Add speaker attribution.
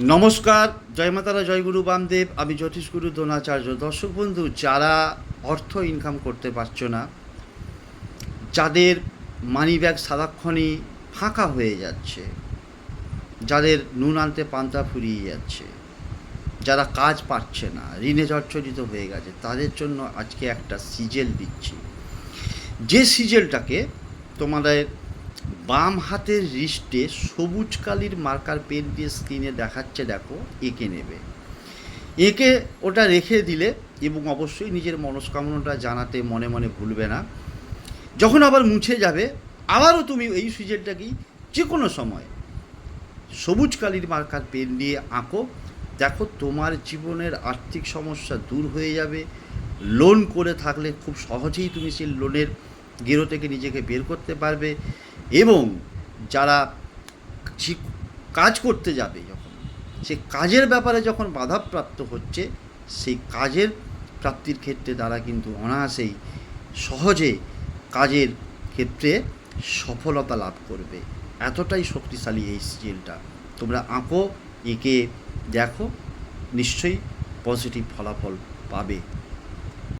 Speaker 1: নমস্কার, জয় মাতারা জয়গুরু বামদেব। আমি জ্যোতিষগুরু দ্রোণাচার্য। দর্শক বন্ধু, যারা অর্থ ইনকাম করতে পারছ না, যাদের মানি ব্যাগ সারাক্ষণই ফাঁকা হয়ে যাচ্ছে, যাদের নুন আনতে পান্তা ফুরিয়ে যাচ্ছে, যারা কাজ পাচ্ছে না, ঋণে জর্জরিত হয়ে গেছে, তাদের জন্য আজকে একটা সিজেল দিচ্ছি। যে সিজেলটাকে তোমাদের বাম হাতের রিস্টে সবুজ কালির মার্কার পেন দিয়ে স্ক্রিনে দেখাচ্ছে, দেখো, এঁকে নেবে। এঁকে ওটা রেখে দিলে এবং অবশ্যই নিজের মনস্কামনাটা জানাতে মনে মনে ভুলবে না। যখন আবার মুছে যাবে, আবারও তুমি এই সিজেলটাকেই যে কোনো সময় সবুজ কালির মার্কার পেন দিয়ে আঁকো। দেখো, তোমার জীবনের আর্থিক সমস্যা দূর হয়ে যাবে। লোন করে থাকলে খুব সহজেই তুমি সেই লোনের গেরো থেকে নিজেকে বের করতে পারবে। এবং যারা কাজ করতে যাবে যখন, সে কাজের ব্যাপারে যখন বাধাপ্রাপ্ত হচ্ছে, সেই কাজের প্রাপ্তির ক্ষেত্রে তারা কিন্তু অনায়াসেই সহজে কাজের ক্ষেত্রে সফলতা লাভ করবে। এতটাই শক্তিশালী এই সিরিয়ালটা তোমরা আঁকো, এঁকে দেখো, নিশ্চয়ই পজিটিভ ফলাফল পাবে।